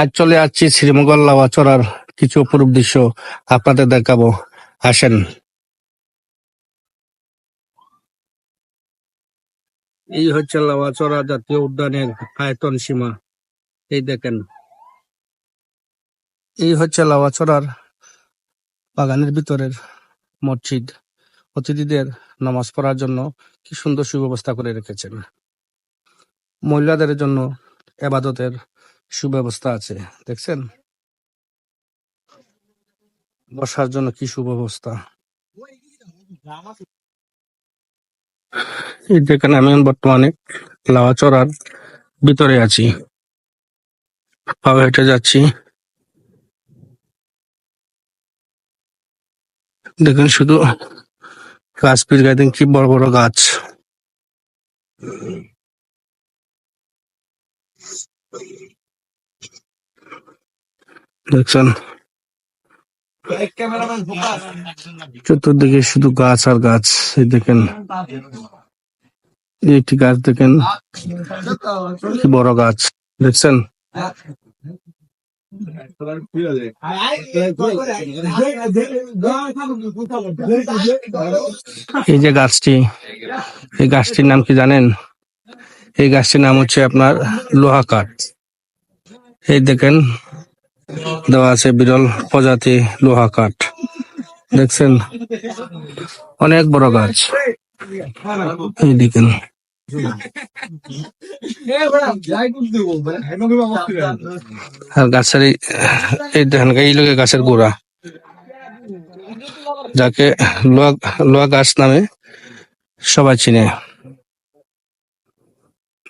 আজ চলে আসছি শ্রীমঙ্গল লাওয়াচড়ার কিছু অপরূপ দৃশ্য আপনাদের দেখাবো। আসেন। এই হচ্ছে লাওয়াচড়া জাতীয় উদ্যানের আয়তন সীমা। এই দেখেন। এই হচ্ছে লাওয়াচড়ার বাগানের ভিতরের মসজিদ। অতিথিদের নামাজ পড়ার জন্য কি সুন্দর সুব্যবস্থা করে রেখেছেন। মহিলাদের জন্য এবাদতের সুব্যবস্থা আছে, দেখছেন? বসার জন্য কি সুব্যবস্থা? দেখেন আমি বর্তমানে লাওয়াচড়ার ভিতরে আছি। পায়ে হেঁটে যাচ্ছি। দেখেন শুধু গাছ পিস গাছ কি বড় বড় গাছ। দেখছেন? চতুর্দিকে শুধু গাছ আর গাছ, এই দেখেন। একটি গাছ দেখেন বড় গাছ, দেখছেন? এই যে গাছটি, এই গাছটির নাম কি জানেন? এই গাছটির নাম হচ্ছে আপনার লোহা কাঠ। এই দেখেন দেওয়া আছে বিরল প্রজাতি লোহা কাঠ। দেখছেন? অনেক বড় গাছ। দেখেন। গাছের গাছের গোড়া। যাকে লোহা গাছ নামে সবাই চিনে।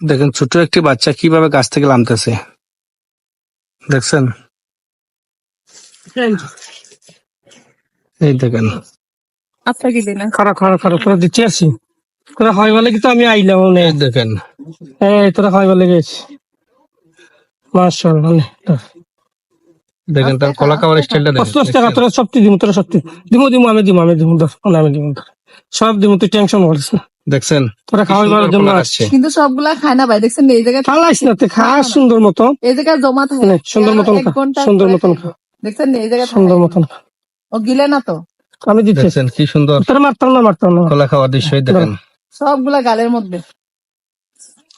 দেখেন ছোট একটি বাচ্চা কীভাবে গাছ থেকে নামতেছে। দেখছেন? এই দেখেন। আচ্ছা কি দিন খারাপ খারাপ খারাপ করে দিচ্ছি আছি তোরা হয় বলে কিন্তু আমি আইলাম অনেক। এই দেখেন। এই তোরা হয় বলে গেছি। অনেক। দেখেন তার কলা খাওয়ার স্টাইলটা আস্তে আস্তে দেখেন তোরা সত্যি দিমু তোরা সত্যি দিমু দিমু আমি দিমু আমি দিমু ধর আমি দিমু সব দিমু তুই টেনশন করিস না। দেখছেন? তোরা খাওয়াই সুন্দর জন্য আসছে। কিন্তু সবগুলা খায় না ভাই দেখছেন এই জায়গায় খালাইস না তুই খা সুন্দর মতো এই জায়গায় জমা থাকে। সুন্দর মতন সুন্দর মতন খা। দেখছেন এই জায়গায় সুন্দর মতন। ও গিলে না তো? আমি দিচ্ছি দেখছেন কি সুন্দর। তোরা মারতাম না মারতাম না। কলা খাওয়ার দৃশ্যই দেখেন। সবগুলা গালের মধ্যে।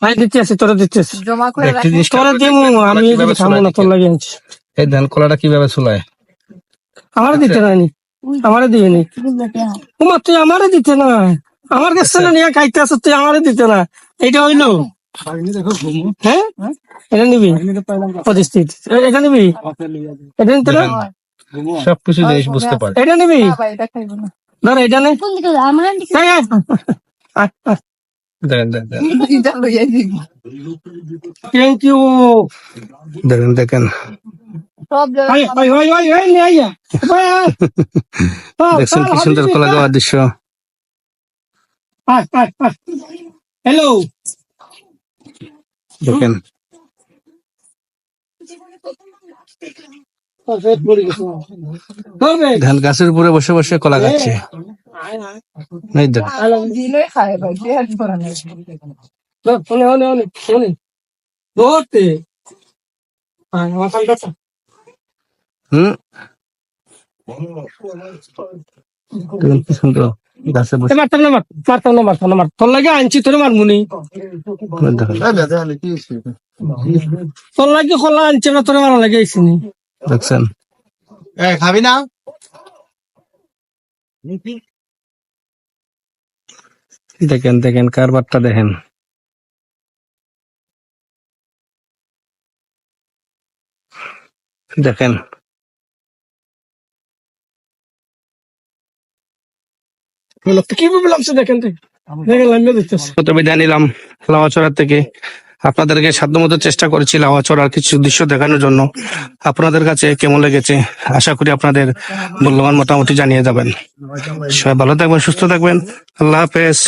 আমি দিচ্ছি আছি তোরা দিচ্ছি জমা করে একটি রাখেন। জিনিস তোরা দিমু আমি কীভাবে না তোর লাগে আনছি এই ধান কলাটা কীভাবে চুলায় আমারে দিতে নাই আমারে দিবি নি তোমার তুই আমারে দিতে না আমার কাছে না নিয়ে খাইতে আসো তুই আমারে দিতে না এটা হইল। হ্যাঁ? এটা নিবি? পরিস্থিতি এটা নিবি? এটা নিতে দেখেন, সবকিছু বুঝতে পারে। এটা নিবি? ধর এটা নে। দেখেন থ্যাংক ইউ দেখছেন কি সুন্দর কলা খাওয়ার দৃশ্য। হ্যালো দেখেন। ধান গাছের উপরে বসে বসে কলা খাচ্ছে। হুম? কি সুন্দর গাছে বসে? মারতাম না মারতাম না মারতাম না মার লাগে আনছি তোর মারমুনি। দেখেন তোর লাগে খোলা আনছে না তোর মারা লাগে আইসিনি দেখছেন? খাবি না? দেখেন দেখেন কারবারটা দেখেন। দেখেন। কি বললাম দেখেন তুই দেখেন লাইনে দিতেছে তো বিদায় নিলাম লাওয়াচড়ার থেকে। আপনাদেরকে সাধ্যমতো চেষ্টা করেছি লাওয়াচড়ার কিছু দৃশ্য দেখানোর জন্য। আপনাদের কাছে কেমন লেগেছে? আশা করি আপনাদের মূল্যবান মোটামুটি জানিয়ে যাবেন। সবাই ভালো থাকবেন, সুস্থ থাকবেন। আল্লাহ হাফেজ।